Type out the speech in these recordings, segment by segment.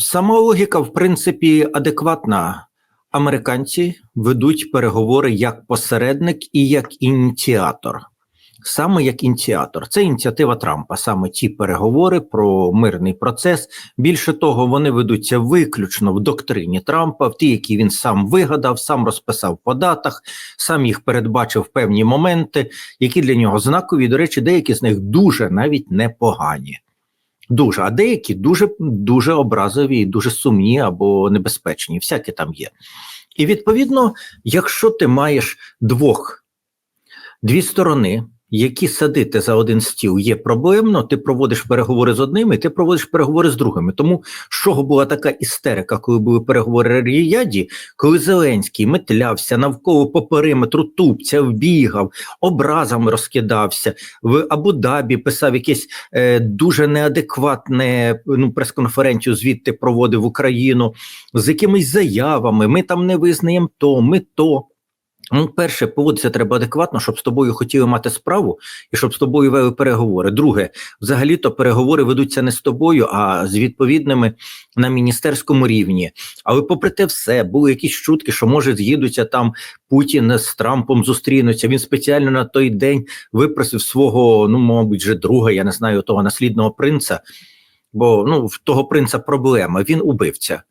сама логіка, в принципі, адекватна. Американці ведуть переговори як посередник і як ініціатор. Саме як ініціатор. Це ініціатива Трампа, саме ті переговори про мирний процес. Більше того, вони ведуться виключно в доктрині Трампа, в ті, які він сам вигадав, сам розписав по датах, сам їх передбачив певні моменти, які для нього знакові. До речі, деякі з них дуже навіть непогані. Дуже, а деякі дуже дуже образові, дуже сумні або небезпечні. Всякі там є. І відповідно, якщо ти маєш двох дві сторони, які садити за один стіл є проблемно, ти проводиш переговори з одними, ти проводиш переговори з другими. Тому з чого була така істерика, коли були переговори Ріяді, коли Зеленський метлявся навколо по периметру тупця, вбігав, образами розкидався, в Абу-Дабі писав якесь е, дуже неадекватне ну, прес-конференцію, звідти проводив Україну з якимись заявами. Ми там не визнаємо то, ми то. Ну, перше, поводитися треба адекватно, щоб з тобою хотіли мати справу і щоб з тобою вели переговори. Друге, взагалі-то переговори ведуться не з тобою, а з відповідними на міністерському рівні. Але, попри те, все були якісь чутки, що може з'їдуться там Путін з Трампом зустрінуться. Він спеціально на той день випросив свого, ну мабуть, вже друга, я не знаю, того наслідного принца. Бо ну в того принца проблема. Він убивця.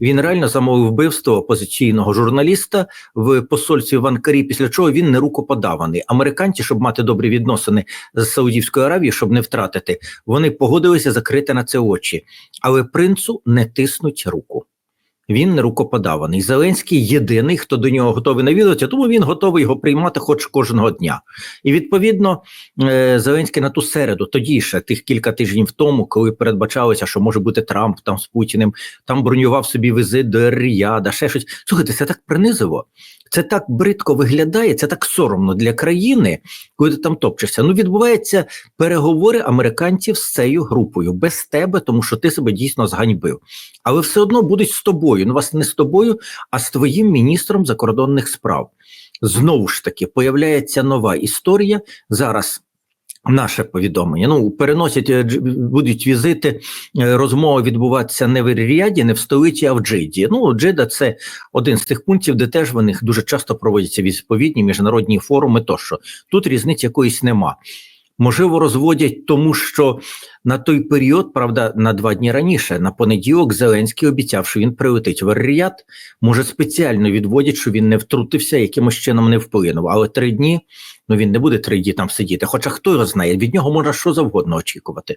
Він реально замовив вбивство опозиційного журналіста в посольстві в Анкарі, після чого він не рукоподаваний. Американці, щоб мати добрі відносини з Саудівською Аравією, щоб не втратити, вони погодилися закрити на це очі, але принцу не тиснуть руку. Він рукоподаваний. Зеленський єдиний, хто до нього готовий навідуватися, тому він готовий його приймати хоч кожного дня. І відповідно е, Зеленський на ту середу, тоді ще тих кілька тижнів тому, коли передбачалося, що може бути Трамп там з Путіним, там бронював собі візит до Ріяда, ще щось. Слухайте, це так принизиво. Це так бридко виглядає, це так соромно для країни, коли ти там топчешся. Ну, відбуваються переговори американців з цією групою без тебе, тому що ти себе дійсно зганьбив. Але все одно будуть з тобою. Ну, вас не з тобою, а з твоїм міністром закордонних справ. Знову ж таки, появляється нова історія зараз. Наше повідомлення. Ну, переносять, е, будуть візити, е, розмови відбуватися не в Ріаді, не в столиці, а в Джиді. Ну, Джида це один з тих пунктів, де теж в них дуже часто проводяться відповідні міжнародні форуми. Тощо тут різниці якоїсь нема. Можливо, розводять тому, що на той період, правда, на два дні раніше, на понеділок, Зеленський обіцяв, що він прилетить в Ріяд. Може, спеціально відводять, що він не втрутився, якимось чином не вплинув. Але три дні ну він не буде три дні там сидіти. Хоча хто його знає, від нього можна що завгодно очікувати.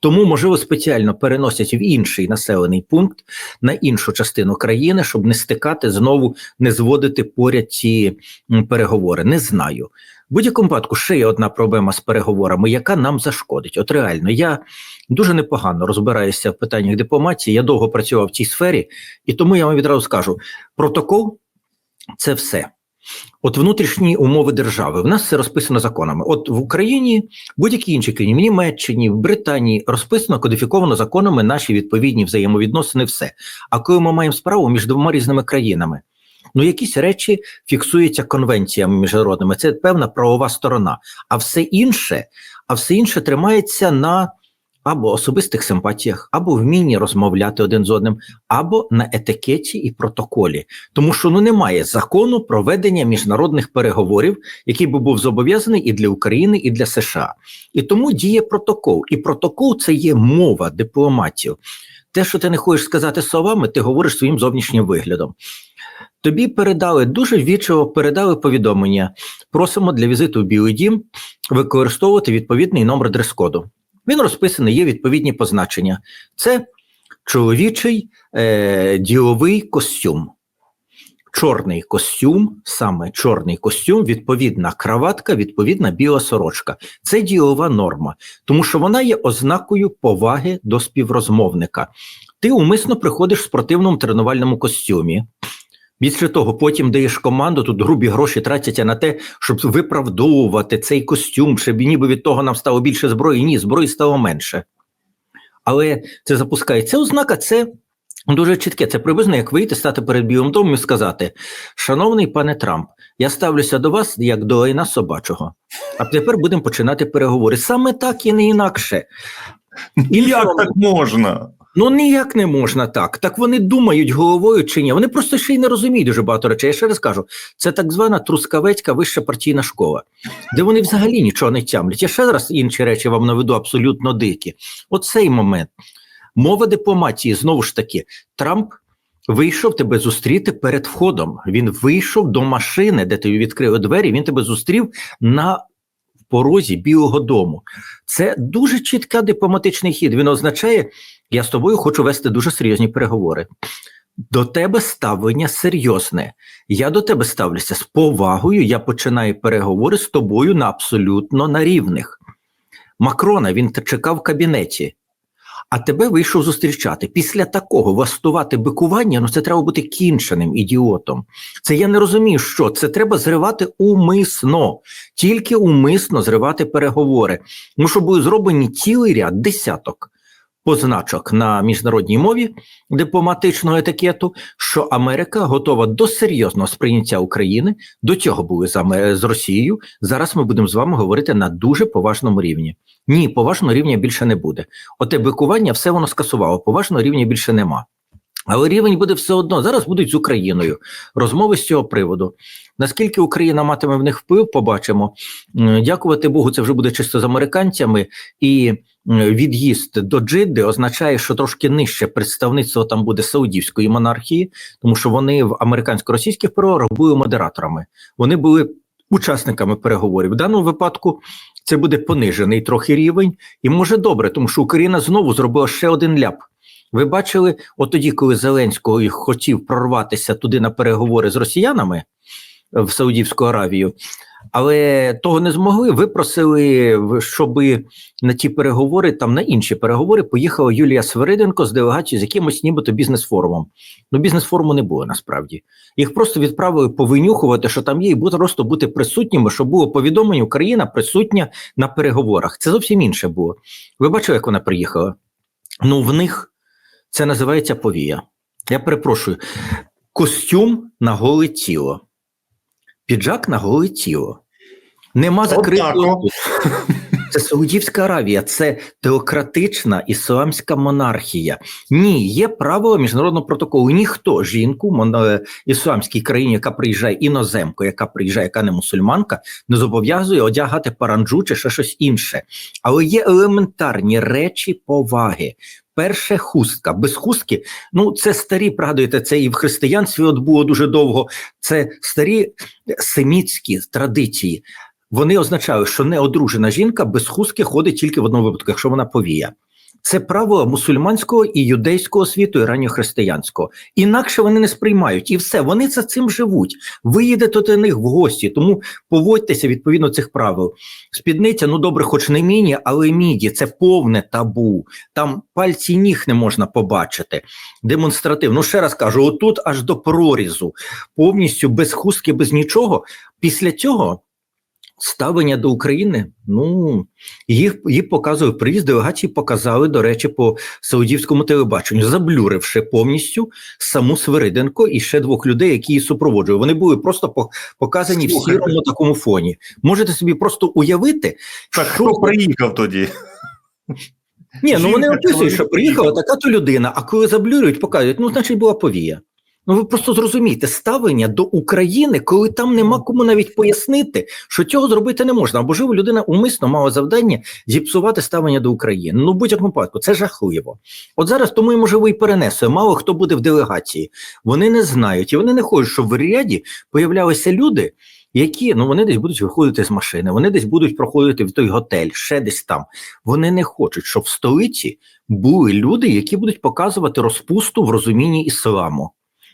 Тому, можливо, спеціально переносять в інший населений пункт на іншу частину країни, щоб не стикати знову, не зводити поряд ці переговори. Не знаю. В будь-якому випадку ще є одна проблема з переговорами, яка нам зашкодить. От реально, я дуже непогано розбираюся в питаннях дипломатії. Я довго працював в цій сфері, і тому я вам відразу скажу: протокол це все. От внутрішні умови держави в нас це розписано законами. От в Україні, будь-якій іншій країні, в Німеччині, в Британії розписано, кодифіковано законами наші відповідні взаємовідносини, все. А коли ми маємо справу між двома різними країнами, ну якісь речі фіксуються конвенціями міжнародними. Це певна правова сторона. А все інше, а все інше тримається на або особистих симпатіях, або вмінні розмовляти один з одним, або на етикеті і протоколі. Тому що ну немає закону про ведення міжнародних переговорів, який би був зобов'язаний і для України, і для США. І тому діє протокол. І протокол це є мова дипломатів. Те, що ти не хочеш сказати словами, ти говориш своїм зовнішнім виглядом. Тобі передали дуже вічливо передали повідомлення. Просимо для візиту в Білий Дім використовувати відповідний номер дрес-коду. Він розписаний, є відповідні позначення. Це чоловічий е, діловий костюм. Чорний костюм, саме чорний костюм, відповідна краватка, відповідна біла сорочка. Це ділова норма, тому що вона є ознакою поваги до співрозмовника. Ти умисно приходиш в спортивному тренувальному костюмі. Більше того, потім даєш команду, тут грубі гроші тратяться на те, щоб виправдовувати цей костюм, щоб ніби від того нам стало більше зброї. Ні, зброї стало менше. Але це запускає. Це ознака, це дуже чітке. Це приблизно як вийти, стати перед білим домом і сказати: Шановний пане Трамп, я ставлюся до вас як до лайна собачого. А тепер будемо починати переговори. Саме так і не інакше. Як так можна? Ну ніяк не можна так. Так вони думають головою чи ні. Вони просто ще й не розуміють дуже багато речей. Я ще раз кажу, це так звана трускавецька вища партійна школа, де вони взагалі нічого не тямлять. Я ще раз інші речі вам наведу абсолютно дикі. Оцей момент. Мова дипломатії знову ж таки, Трамп. Вийшов тебе зустріти перед входом. Він вийшов до машини, де тобі відкрили двері. Він тебе зустрів на порозі Білого Дому. Це дуже чіткий дипломатичний хід. Він означає, я з тобою хочу вести дуже серйозні переговори. До тебе ставлення серйозне. Я до тебе ставлюся з повагою. Я починаю переговори з тобою на абсолютно на рівних. Макрона він чекав в кабінеті, а тебе вийшов зустрічати. Після такого вастувати бикування, ну це треба бути кінченим ідіотом. Це я не розумію, що це треба зривати умисно, тільки умисно зривати переговори. Тому що були зроблені цілий ряд десяток позначок на міжнародній мові дипломатичного етикету, що Америка готова до серйозного сприйняття України. До цього були з, з Росією. Зараз ми будемо з вами говорити на дуже поважному рівні. Ні, поважного рівня більше не буде. Оте бикування все воно скасувало. Поважного рівня більше нема. Але рівень буде все одно. Зараз будуть з Україною розмови з цього приводу. Наскільки Україна матиме в них вплив, побачимо. Дякувати Богу, це вже буде чисто з американцями, і від'їзд до Джидди означає, що трошки нижче представництво там буде саудівської монархії, тому що вони в американсько-російських переговорах були модераторами. Вони були учасниками переговорів. В даному випадку це буде понижений трохи рівень, і може добре, тому що Україна знову зробила ще один ляп. Ви бачили, от тоді, коли Зеленського хотів прорватися туди на переговори з росіянами в Саудівську Аравію, але того не змогли. Випросили, щоб на ті переговори, там на інші переговори, поїхала Юлія Свириденко з делегацією з якимось нібито бізнес-форумом. Ну, бізнес-форуму не було насправді. Їх просто відправили повинюхувати, що там є, і просто бути присутніми, щоб було повідомлення, Україна присутня на переговорах. Це зовсім інше було. Ви бачили, як вона приїхала? Ну, в них. Це називається повія. Я перепрошую, костюм на голе тіло, піджак на голе тіло. Нема закритого. Це Саудівська Аравія, це теократична ісламська монархія. Ні, є правило міжнародного протоколу. Ніхто жінку в ісламській країні, яка приїжджає іноземку, яка приїжджає, яка не мусульманка, не зобов'язує одягати паранджу чи ще щось інше. Але є елементарні речі поваги. Перше хустка. Без хустки, ну це старі, пригадуєте, це і в християнстві от було дуже довго. Це старі семітські традиції. Вони означають, що неодружена жінка без хустки ходить тільки в одному випадку, якщо вона повія. Це право мусульманського і юдейського світу, і ранньохристиянського. Інакше вони не сприймають і все. Вони за цим живуть. Ви їдете до них в гості, тому поводьтеся відповідно цих правил. Спідниця, ну добре, хоч не міні, але міді це повне табу. Там пальці ніг не можна побачити. Демонстративно. Ну ще раз кажу: отут аж до прорізу, повністю без хустки, без нічого. Після цього. Ставлення до України, ну їх їх показує приїзд делегації, показали, до речі, по саудівському телебаченню, заблюривши повністю саму Свириденко і ще двох людей, які її супроводжували. Вони були просто показані Слухайте. в сірому такому фоні. Можете собі просто уявити, так що хто приїхав тоді. Ні, ну вони описують, що приїхала така то людина, а коли заблюрують, показують, ну, значить, була повія. Ну, ви просто зрозумієте ставлення до України, коли там нема кому навіть пояснити, що цього зробити не можна. Або живо людина умисно мала завдання зіпсувати ставлення до України. Ну, в будь-якому випадку, це жахливо. От зараз тому і можливо і перенесе. Мало хто буде в делегації. Вони не знають і вони не хочуть, щоб в ряді появлялися люди, які ну вони десь будуть виходити з машини, вони десь будуть проходити в той готель, ще десь там. Вони не хочуть, щоб в столиці були люди, які будуть показувати розпусту в розумінні ісламу.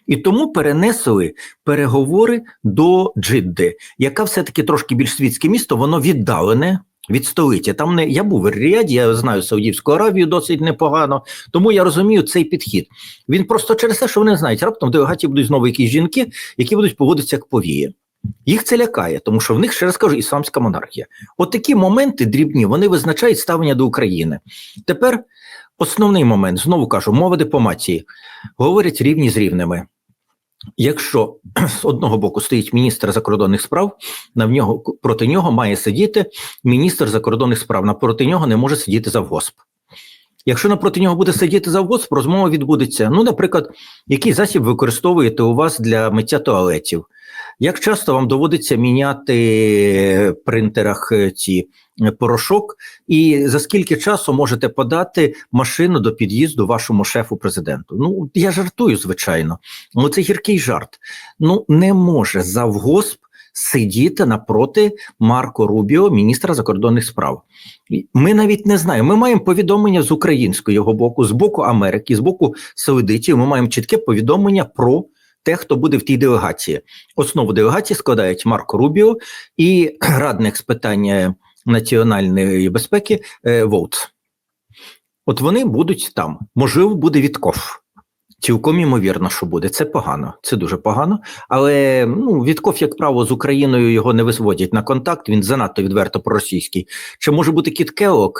І тому перенесли переговори до Джидди, яка все-таки трошки більш світське місто, воно віддалене від столиці. Там не я був в Ріаді, я знаю Саудівську Аравію досить непогано, тому я розумію цей підхід. Він просто через те, що вони знають, раптом в делегації будуть знову якісь жінки, які будуть поводитися як повії. Їх це лякає, тому що в них ще раз кажу, ісламська монархія. От такі моменти дрібні вони визначають ставлення до України. Тепер основний момент знову кажу, мова дипломатії говорять рівні з рівними. Якщо з одного боку стоїть міністр закордонних справ, на в нього проти нього має сидіти міністр закордонних справ, напроти нього не може сидіти завгосп. Якщо напроти нього буде сидіти завгосп, розмова відбудеться. Ну, наприклад, який засіб використовуєте у вас для миття туалетів? Як часто вам доводиться міняти в принтерах е, ці е, порошок, і за скільки часу можете подати машину до під'їзду вашому шефу президенту? Ну я жартую, звичайно. Ну це гіркий жарт. Ну не може завгосп сидіти напроти Марко Рубіо, міністра закордонних справ. Ми навіть не знаємо. Ми маємо повідомлення з українського боку, з боку Америки, з боку Саудитів. Ми маємо чітке повідомлення про те, хто буде в тій делегації. Основу делегації складають Марко Рубіо і радник з питання національної безпеки е, От вони будуть там. Можливо, буде Вітков. Цілком імовірно, що буде. Це погано, це дуже погано. Але ну, Вітков, як право, з Україною його не визводять на контакт, він занадто відверто проросійський. Чи може бути Кіт Келлог?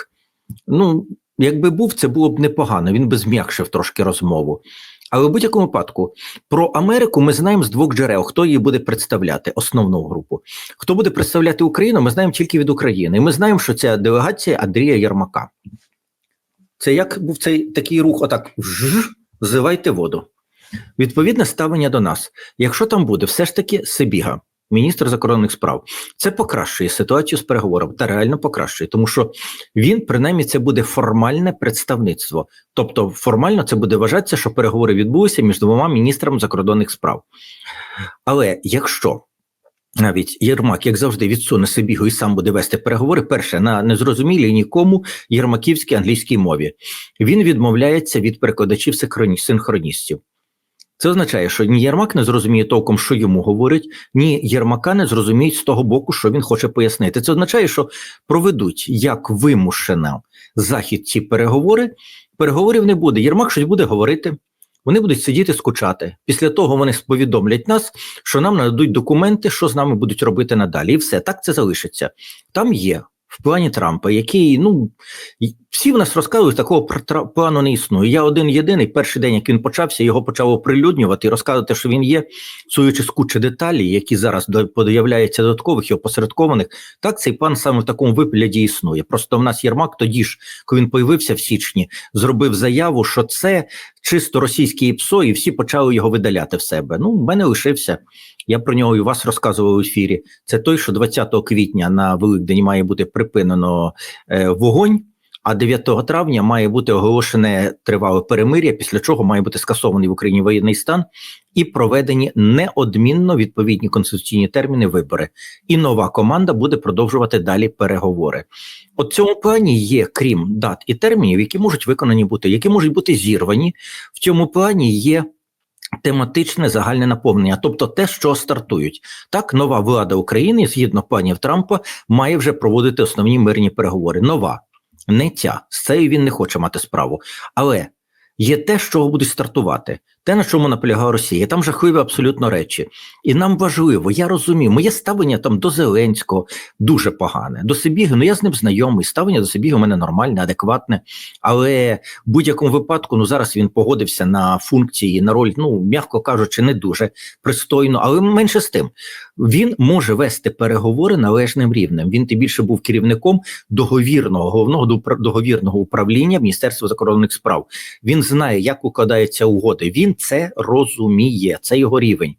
Ну, якби був, це було б непогано. Він би зм'якшив трошки розмову. Але в будь-якому випадку про Америку ми знаємо з двох джерел, хто її буде представляти, основну групу. Хто буде представляти Україну, ми знаємо тільки від України. І ми знаємо, що ця делегація Андрія Єрмака. Це як був цей такий рух, отак «жж», зливайте воду. Відповідне ставлення до нас. Якщо там буде все ж таки Сибіга, міністр закордонних справ, це покращує ситуацію з переговорами та реально покращує, тому що він принаймні це буде формальне представництво. Тобто, формально це буде вважатися, що переговори відбулися між двома міністрами закордонних справ. Але якщо навіть Єрмак, як завжди, відсуне Сибігу і сам буде вести переговори, перше на незрозумілій нікому єрмаківській англійській мові, він відмовляється від перекладачів синхроністів. Це означає, що ні Єрмак не зрозуміє толком, що йому говорять, ні Єрмака не зрозуміють з того боку, що він хоче пояснити. Це означає, що проведуть як вимушено захід ці переговори. Переговорів не буде. Єрмак щось буде говорити. Вони будуть сидіти, скучати. Після того вони повідомлять нас, що нам нададуть документи, що з нами будуть робити надалі. І все так це залишиться. Там є в плані Трампа, який ну всі в нас розказують, такого плану не існує. Я один єдиний перший день, як він почався, його почав оприлюднювати і розказувати, що він є, суючи з кучі деталі, які зараз до- появляються додаткових і опосередкованих. Так цей план саме в такому вигляді існує. Просто в нас Єрмак тоді ж, коли він появився в січні, зробив заяву, що це чисто російське ІПСО, і всі почали його видаляти в себе. Ну, в мене лишився. Я про нього і вас розказував в ефірі. Це той, що 20 квітня на Великдень має бути припинено е, вогонь. А 9 травня має бути оголошене тривале перемир'я, після чого має бути скасований в Україні воєнний стан і проведені неодмінно відповідні конституційні терміни вибори. І нова команда буде продовжувати далі переговори. От в цьому плані є, крім дат і термінів, які можуть виконані бути, які можуть бути зірвані. В цьому плані є тематичне загальне наповнення, тобто те, що стартують. Так, нова влада України, згідно планів Трампа, має вже проводити основні мирні переговори. Нова, не ця. З цією він не хоче мати справу. Але є те, з чого будуть стартувати, те, на чому наполягає Росія. Там жахливі абсолютно речі. І нам важливо, я розумію, моє ставлення там до Зеленського дуже погане. До Сибіги, ну я з ним знайомий. Ставлення до Сибіги у мене нормальне, адекватне. Але в будь-якому випадку, ну зараз він погодився на функції, на роль, ну м'яко кажучи, не дуже пристойно, але менше з тим, він може вести переговори належним рівнем. Він тим більше був керівником договірного головного договірного управління Міністерства закордонних справ. Він знає, як укладаються угоди. Він це розуміє, це його рівень.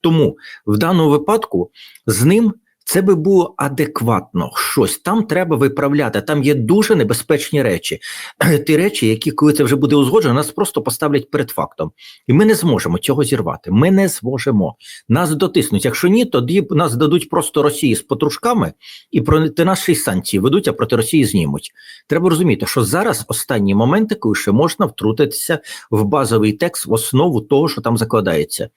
Тому в даному випадку з ним це би було адекватно щось. Там треба виправляти. Там є дуже небезпечні речі. Ті речі, які, коли це вже буде узгоджено, нас просто поставлять перед фактом. І ми не зможемо цього зірвати. Ми не зможемо. Нас дотиснуть. Якщо ні, тоді нас дадуть просто Росії з потрушками і проти й санкції ведуть, а проти Росії знімуть. Треба розуміти, що зараз останні моменти, коли ще можна втрутитися в базовий текст, в основу того, що там закладається.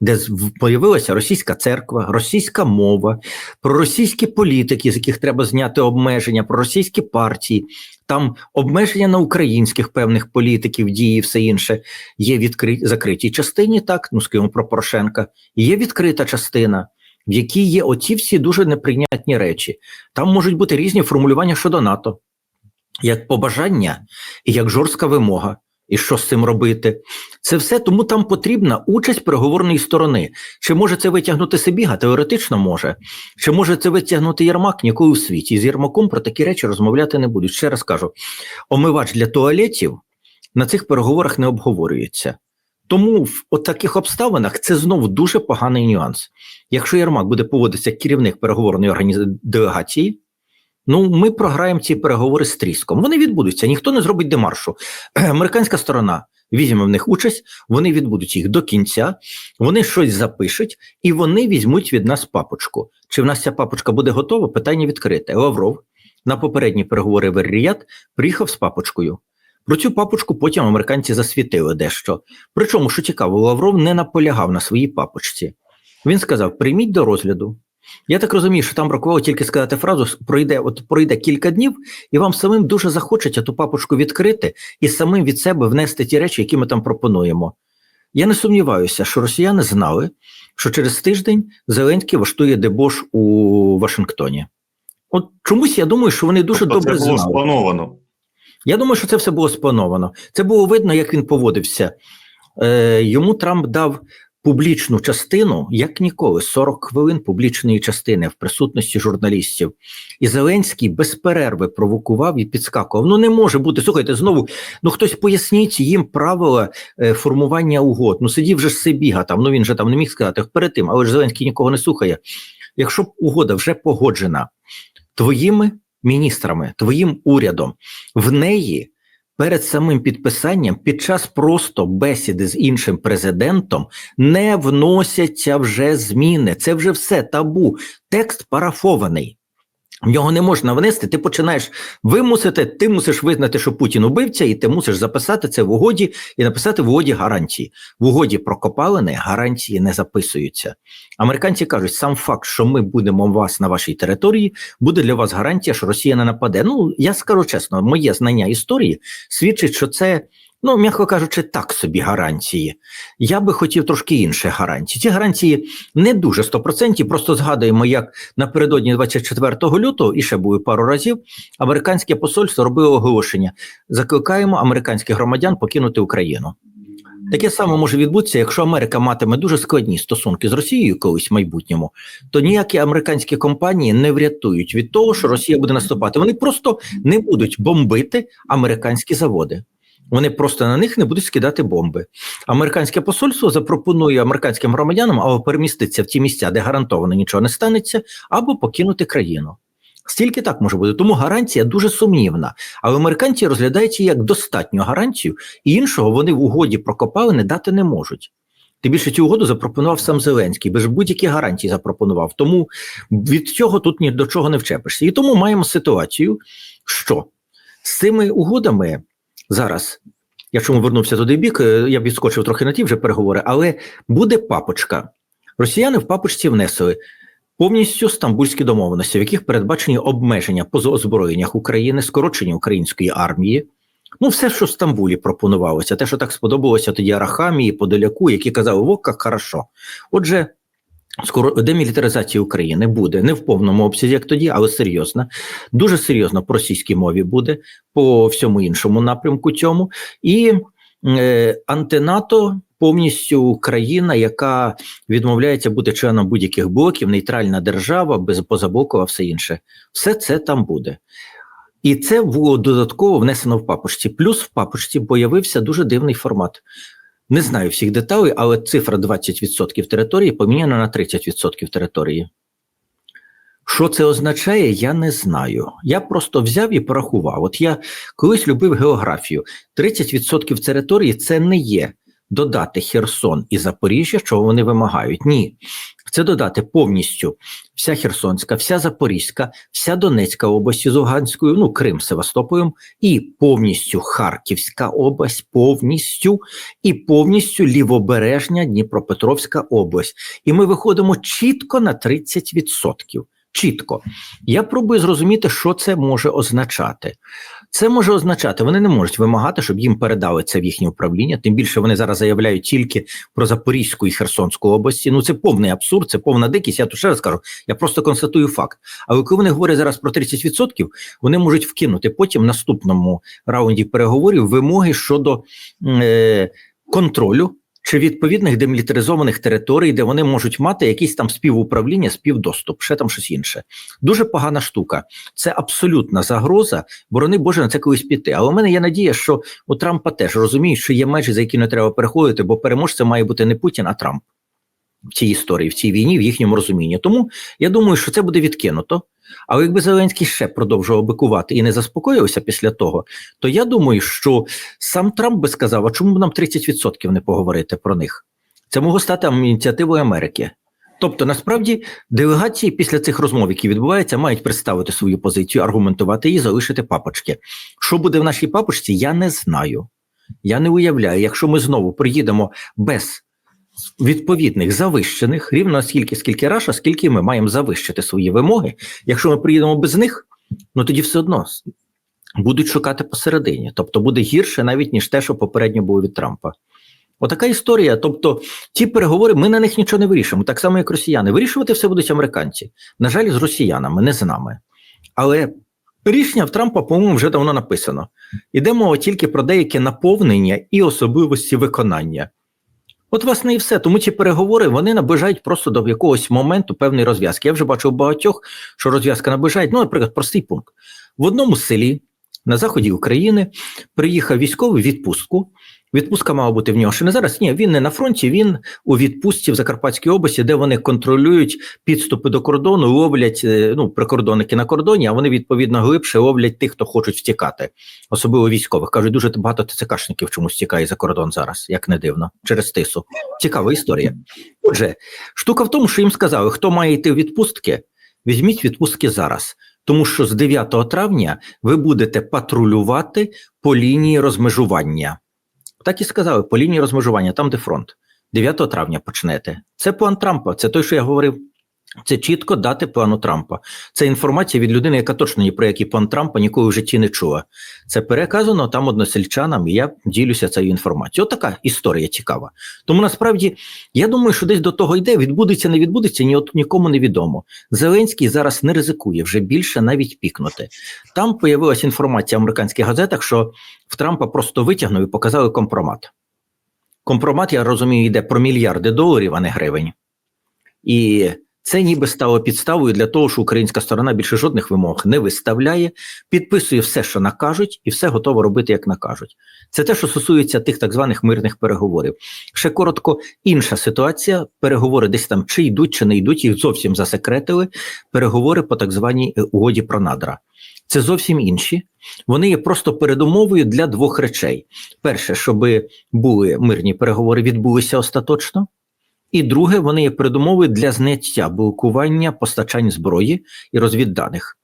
Де появилася російська церква, російська мова, проросійські політики, з яких треба зняти обмеження, проросійські партії, там обмеження на українських певних політиків, дії, все інше. Є відкри... закритій частині, так, ну скажімо, про Порошенка, є відкрита частина, в якій є оці всі дуже неприйнятні речі. Там можуть бути різні формулювання щодо НАТО, як побажання і як жорстка вимога. І що з цим робити. Це все тому там потрібна участь переговорної сторони. Чи може це витягнути Сибіга? Теоретично може. Чи може це витягнути Єрмак? Ніколи у світі. З Єрмаком про такі речі розмовляти не будуть. Ще раз кажу: омивач для туалетів на цих переговорах не обговорюється. Тому в таких обставинах це знову дуже поганий нюанс. Якщо Єрмак буде поводитися як керівник переговорної організації делегації, ну ми програємо ці переговори з тріском. Вони відбудуться, ніхто не зробить демаршу. Американська сторона візьме в них участь, вони відбудуть їх до кінця, вони щось запишуть і вони візьмуть від нас папочку. Чи в нас ця папочка буде готова? Питання відкрите. Лавров на попередні переговори в Ер-Ріяд приїхав з папочкою. Про цю папочку потім американці засвітили дещо. Причому, що цікаво, Лавров не наполягав на своїй папочці. Він сказав: прийміть до розгляду. Я так розумію, що там бракувало тільки сказати фразу: пройде, от пройде кілька днів, і вам самим дуже захочеться ту папочку відкрити і самим від себе внести ті речі, які ми там пропонуємо. Я не сумніваюся, що росіяни знали, що через тиждень Зеленський влаштує дебош у Вашингтоні. От чомусь я думаю, що вони дуже Тобто добре це було знали. сплановано. Я думаю, що це все було сплановано. Це було видно, як він поводився. Е, йому Трамп дав публічну частину, як ніколи, 40 хвилин публічної частини в присутності журналістів. І Зеленський без перерви провокував і підскакував. Ну не може бути. Слухайте, знову ну хтось поясніть їм правила е, формування угод. Ну сидів же Сибіга там. Ну він же там не міг сказати перед тим, але ж Зеленський нікого не слухає. Якщо б угода вже погоджена твоїми міністрами, твоїм урядом, в неї перед самим підписанням, під час просто бесіди з іншим президентом, не вносяться вже зміни. Це вже все табу. Текст парафований. В нього не можна внести, ти починаєш вимусити, ти мусиш визнати, що Путін убивця, і ти мусиш записати це в угоді і написати в угоді гарантії. В угоді про копалини гарантії не записуються. Американці кажуть, сам факт, що ми будемо вас на вашій території, буде для вас гарантія, що Росія не нападе. Ну я скажу чесно, моє знання історії свідчить, що це. Ну, м'яко кажучи, так собі гарантії. Я би хотів трошки інші гарантії. Ці гарантії не дуже 100%, просто згадуємо, як напередодні 24 лютого, і ще було пару разів, американське посольство робило оголошення: закликаємо американських громадян покинути Україну. Таке саме може відбутися, якщо Америка матиме дуже складні стосунки з Росією колись в майбутньому, то ніякі американські компанії не врятують від того, що Росія буде наступати. Вони просто не будуть бомбити американські заводи. Вони просто на них не будуть скидати бомби. Американське посольство запропонує американським громадянам або переміститися в ті місця, де гарантовано нічого не станеться, або покинути країну. Стільки так може бути. Тому гарантія дуже сумнівна. Але американці розглядають її як достатню гарантію, і іншого вони в угоді про копалини дати не можуть. Тим більше цю угоду запропонував сам Зеленський, без будь-які гарантії запропонував. Тому від цього тут ні до чого не вчепишся. І тому маємо ситуацію, що з цими угодами зараз, якщо ми вернувся туди бік, е, я б відскочив трохи на ті вже переговори, але буде папочка. Росіяни в папочці внесли повністю стамбульські домовленості, в яких передбачені обмеження по озброєннях України, скорочення української армії. Ну, все, що в Стамбулі пропонувалося, те, що так сподобалося тоді Арахамії, Подоляку, які казали, як хорошо. Отже, скоро демілітаризація України буде не в повному обсязі, як тоді, але серйозно. Дуже серйозно по російській мові буде, по всьому іншому напрямку цьому. І е, антинато повністю країна, яка відмовляється бути членом будь-яких блоків, нейтральна держава, без позаблокова, все інше. Все це там буде. І це було додатково внесено в папочці. Плюс в папочці появився дуже дивний формат. Не знаю всіх деталей, але цифра 20% території поміняна на 30% території. Що це означає, я не знаю. Я просто взяв і порахував. От я колись любив географію. 30% території це не є додати Херсон і Запоріжжя, чого вони вимагають. Ні. Це додати повністю вся Херсонська, вся Запорізька, вся Донецька область з Луганською, ну Крим Севастополем, і повністю Харківська область, повністю, і повністю лівобережня Дніпропетровська область. І ми виходимо чітко на 30%. Чітко. Я пробую зрозуміти, що це може означати. Це може означати, вони не можуть вимагати, щоб їм передали це в їхнє управління. Тим більше вони зараз заявляють тільки про Запорізьку і Херсонську області. Ну це повний абсурд, це повна дикість. Я тут ще раз кажу, я просто констатую факт. Але коли вони говорять зараз про 30%, вони можуть вкинути потім в наступному раунді переговорів вимоги щодо е, контролю. Чи відповідних демілітаризованих територій, де вони можуть мати якісь там співуправління, співдоступ, ще там щось інше. Дуже погана штука. Це абсолютна загроза, борони Боже на це колись піти. Але у мене є надія, що у Трампа теж розуміють, що є межі, за які не треба переходити, бо переможцем має бути не Путін, а Трамп в цій історії, в цій війні, в їхньому розумінні. Тому я думаю, що це буде відкинуто. Але якби Зеленський ще продовжував бикувати і не заспокоївся після того, то я думаю, що сам Трамп би сказав: а чому б нам 30% не поговорити про них? Це могло стати ініціативою Америки. Тобто, насправді, делегації після цих розмов, які відбуваються, мають представити свою позицію, аргументувати її, залишити папочки. Що буде в нашій папочці, я не знаю. Я не уявляю, якщо ми знову приїдемо без відповідних завищених, рівно скільки, скільки раша, скільки ми маємо завищити свої вимоги. Якщо ми приїдемо без них, ну тоді все одно будуть шукати посередині. Тобто буде гірше навіть ніж те, що попередньо було від Трампа. Отака історія. Тобто, ті переговори, ми на них нічого не вирішимо, так само, як росіяни. Вирішувати все будуть американці. На жаль, з росіянами, не з нами. Але рішення в Трампа, по-моєму, вже давно написано. Іде мова тільки про деяке наповнення і особливості виконання. От, власне, і все. Тому ці переговори вони наближають просто до якогось моменту певної розв'язки. Я вже бачив багатьох, що розв'язка наближає. Ну, наприклад, простий пункт. В одному селі на заході України приїхав військовий відпустку. Відпустка мала бути в нього ще не зараз. Ні, він не на фронті, він у відпустці в Закарпатській області, де вони контролюють підступи до кордону, ловлять е, ну, прикордонники на кордоні, а вони відповідно глибше ловлять тих, хто хочуть втікати, особливо військових. Кажуть, дуже багато ТЦКшників чомусь тікає за кордон зараз, як не дивно, через тису. Цікава історія. Отже, штука в тому, що їм сказали, хто має йти в відпустки, візьміть відпустки зараз. Тому що з 9 травня ви будете патрулювати по лінії розмежування. Так і сказали, по лінії розмежування, там де фронт. 9 травня почнете. Це план Трампа, це той, що я говорив. Це чітко дати плану Трампа. Це інформація від людини, яка точно ні про який план Трампа ніколи в житті не чула. Це переказано там односельчанам, і я ділюся цією інформацією. Отака історія цікава. Тому насправді я думаю, що десь до того йде, відбудеться, не відбудеться, ні от нікому не відомо. Зеленський зараз не ризикує вже більше навіть пікнути. Там появилася інформація в американських газетах, що в Трампа просто витягнув і показали компромат. Компромат, я розумію, йде про мільярди доларів, а не гривень. І це ніби стало підставою для того, що українська сторона більше жодних вимог не виставляє, підписує все, що накажуть, і все готово робити, як накажуть. Це те, що стосується тих так званих мирних переговорів. Ще коротко, інша ситуація. Переговори десь там чи йдуть, чи не йдуть, їх зовсім засекретили. Переговори по так званій е, угоді про надра. Це зовсім інші. Вони є просто передумовою для двох речей: перше, щоб були мирні переговори, відбулися остаточно. І друге, вони є передумовою для зняття блокування постачань зброї і розвідданих.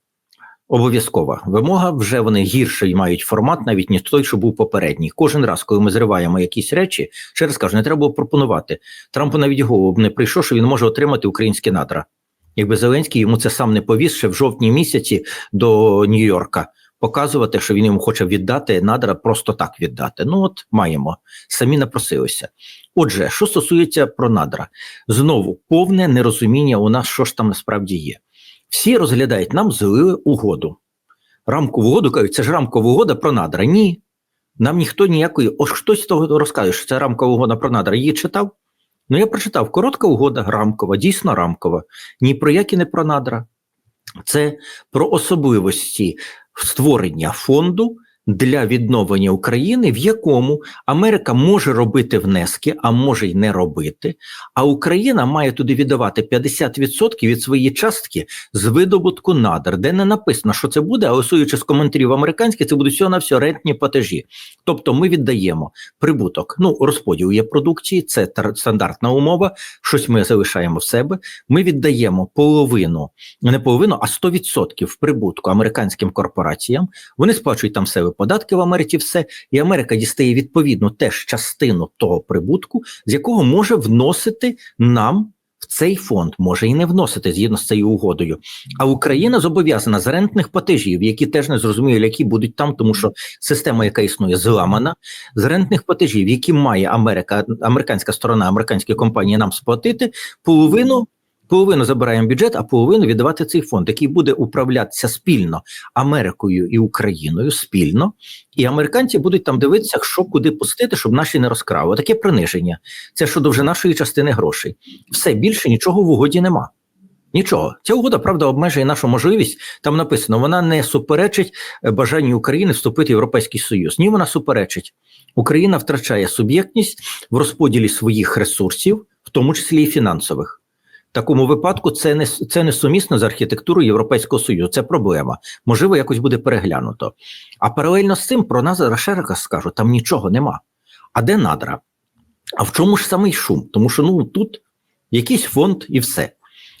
Обов'язкова вимога вже вони гірший мають формат, навіть ніж той, що був попередній. Кожен раз, коли ми зриваємо якісь речі, ще раз кажу, не треба було пропонувати. Трампу навіть голову б не прийшов, що він може отримати українські надра. Якби Зеленський йому це сам не повіз ще в жовтні місяці до Нью-Йорка, показувати, що він йому хоче віддати надра, просто так віддати. Ну от маємо, самі напросилися. Отже, що стосується про надра, знову повне нерозуміння у нас, що ж там насправді є. Всі розглядають нам злили угоду. Рамкову угоду кажуть, це ж рамкова угода про надра. Ні. Нам ніхто ніякої. Ось хтось того розкаже, що це рамкова угода про надра. Її читав? Ну, я прочитав коротка угода, рамкова, дійсно рамкова. Ні про які не про надра. Це про особливості створення фонду для відновлення України, в якому Америка може робити внески, а може й не робити. А Україна має туди віддавати 50% від своєї частки з видобутку надр, де не написано, що це буде, але суючи з коментарів американських, це будуть всього на все рентні платежі. Тобто ми віддаємо прибуток. Ну, розподіл є продукції, це стандартна умова. Щось ми залишаємо в себе. Ми віддаємо половину, не половину, а 100% прибутку американським корпораціям. Вони сплачують там себе податки в Америці, все, і Америка дістає відповідну теж частину того прибутку, з якого може вносити нам в цей фонд може і не вносити згідно з цією угодою. А Україна зобов'язана з рентних платежів, які теж не зрозуміло, які будуть там, тому що система, яка існує, зламана, з рентних платежів, які має Америка, американська сторона, американські компанії нам сплатити, половину. Половину забираємо бюджет, а половину віддавати цей фонд, який буде управлятися спільно Америкою і Україною спільно, і американці будуть там дивитися, що куди пустити, щоб наші не розкрали. Таке приниження. Це щодо вже нашої частини грошей. Все більше нічого в угоді нема. Нічого. Ця угода, правда, обмежує нашу можливість. Там написано, вона не суперечить е, бажанню України вступити в Європейський Союз. Ні, вона суперечить. Україна втрачає суб'єктність в розподілі своїх ресурсів, в тому числі і фінансових. Такому випадку це не це не сумісно з архітектурою Європейського Союзу. Це проблема. Можливо, якось буде переглянуто. А паралельно з цим про нас раз скажу: там нічого нема. А де надра? А в чому ж самий шум? Тому що ну тут якийсь фонд і все.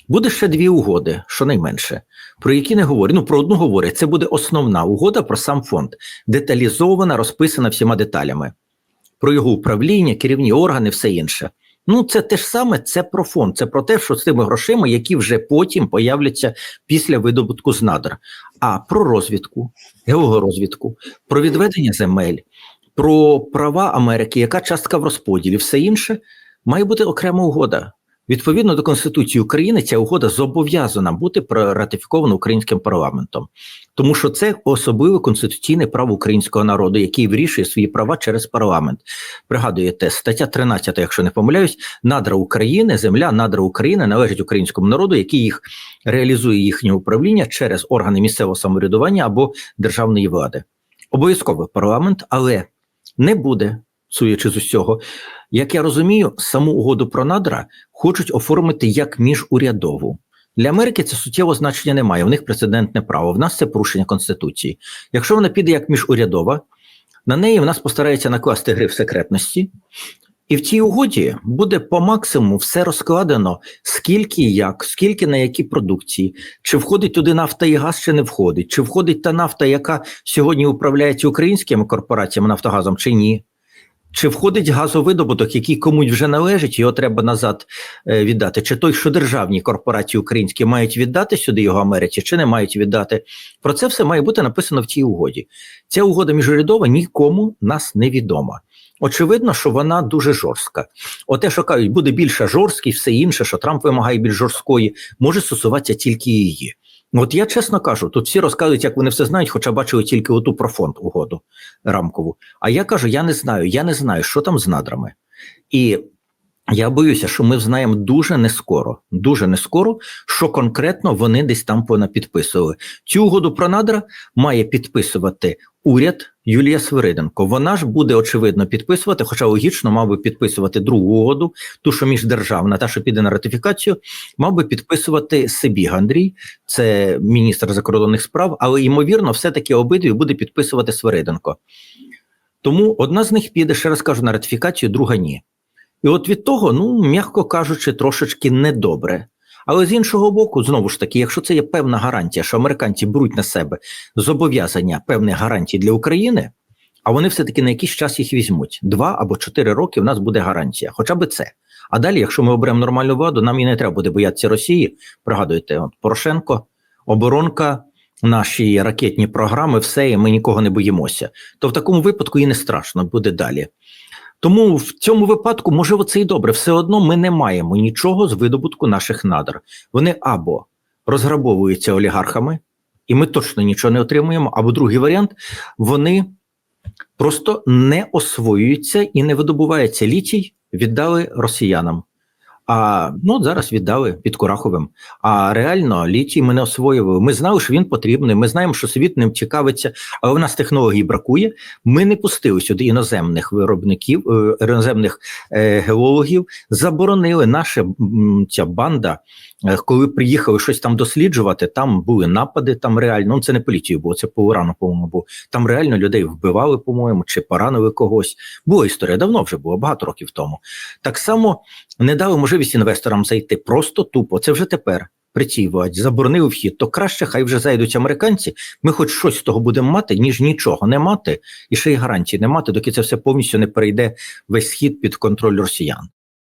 Буде ще дві угоди, щонайменше, про які не говорять. Ну про одну говорять. Це буде основна угода про сам фонд, деталізована, розписана всіма деталями, про його управління, керівні органи, все інше. Ну, це те ж саме, це про фонд, це про те, що з тими грошима, які вже потім появляться після видобутку з надр. А про розвідку, геологорозвідку, про відведення земель, про права Америки, яка частка в розподілі, все інше має бути окрема угода. Відповідно до Конституції України, ця угода зобов'язана бути ратифікована українським парламентом, тому що це особливе конституційне право українського народу, який вирішує свої права через парламент. Пригадуєте, стаття 13, якщо не помиляюсь, надра України, земля надра України належить українському народу, який їх реалізує їхнє управління через органи місцевого самоврядування або державної влади. Обов'язково парламент, але не буде. Суючи з усього, як я розумію, саму угоду про надра хочуть оформити як міжурядову. Для Америки це суттєво значення немає. В них прецедентне право. В нас це порушення конституції. Якщо вона піде як міжурядова, на неї в нас постараються накласти гри в секретності, і в цій угоді буде по максимуму все розкладено, скільки і як, скільки на які продукції, чи входить туди нафта і газ, чи не входить, чи входить та нафта, яка сьогодні управляється українськими корпораціями Нафтогазом, чи ні. Чи входить газовидобуток, який комусь вже належить, його треба назад е, віддати? Чи той, що державні корпорації українські мають віддати сюди його Америці, чи не мають віддати? Про це все має бути написано в цій угоді. Ця угода міжурядова нікому нас не відома. Очевидно, що вона дуже жорстка. Оте, що кажуть, буде більше жорсткість, все інше, що Трамп вимагає більш жорсткої, може стосуватися тільки її. От я чесно кажу, тут всі розказують, як вони все знають, хоча бачили тільки оту про фонд угоду рамкову. А я кажу, я не знаю, я не знаю, що там з надрами. І я боюся, що ми знаємо дуже не скоро, дуже не скоро, що конкретно вони десь там понапідписували. Цю угоду про надра має підписувати уряд Юлія Свириденко. Вона ж буде очевидно підписувати, хоча логічно мав би підписувати другу угоду, ту, що міждержавна, та що піде на ратифікацію, мав би підписувати Сибіг Андрій, це міністр закордонних справ, але ймовірно, все-таки обидві буде підписувати Свириденко. Тому одна з них піде, ще раз кажу, на ратифікацію, друга ні. І от від того, ну, м'яко кажучи, трошечки недобре. Але з іншого боку, знову ж таки, якщо це є певна гарантія, що американці беруть на себе зобов'язання певних гарантій для України, а вони все-таки на якийсь час їх візьмуть. Два або чотири роки в нас буде гарантія, хоча б це. А далі, якщо ми оберемо нормальну владу, нам і не треба буде боятися Росії. Пригадуйте, от Порошенко, оборонка, наші ракетні програми, все, і ми нікого не боїмося. То в такому випадку і не страшно буде далі. Тому в цьому випадку, можливо, це і добре. Все одно ми не маємо нічого з видобутку наших надр. Вони або розграбовуються олігархами, і ми точно нічого не отримуємо. Або другий варіант вони просто не освоюються і не видобуваються літій, віддали росіянам. А ну зараз віддали під Кураховим. А реально літій ми не освоювали. Ми знали, що він потрібний. Ми знаємо, що світ ним цікавиться, але в нас технологій бракує. Ми не пустили сюди іноземних виробників, е, іноземних е, геологів. Заборонили наша ця банда. Е, Коли приїхали щось там досліджувати, там були напади. Там реально ну це не поліцію було, це по урану, по-моєму, було. Там реально людей вбивали, по-моєму, чи поранили когось. Була історія давно вже було, багато років тому. Так само не дали можливість інвесторам зайти просто тупо. Це вже тепер при цій владі заборонили вхід. То краще, хай вже зайдуть американці. Ми хоч щось з того будемо мати, ніж нічого не мати, і ще й гарантії не мати, доки це все повністю не перейде весь схід під контроль росіян.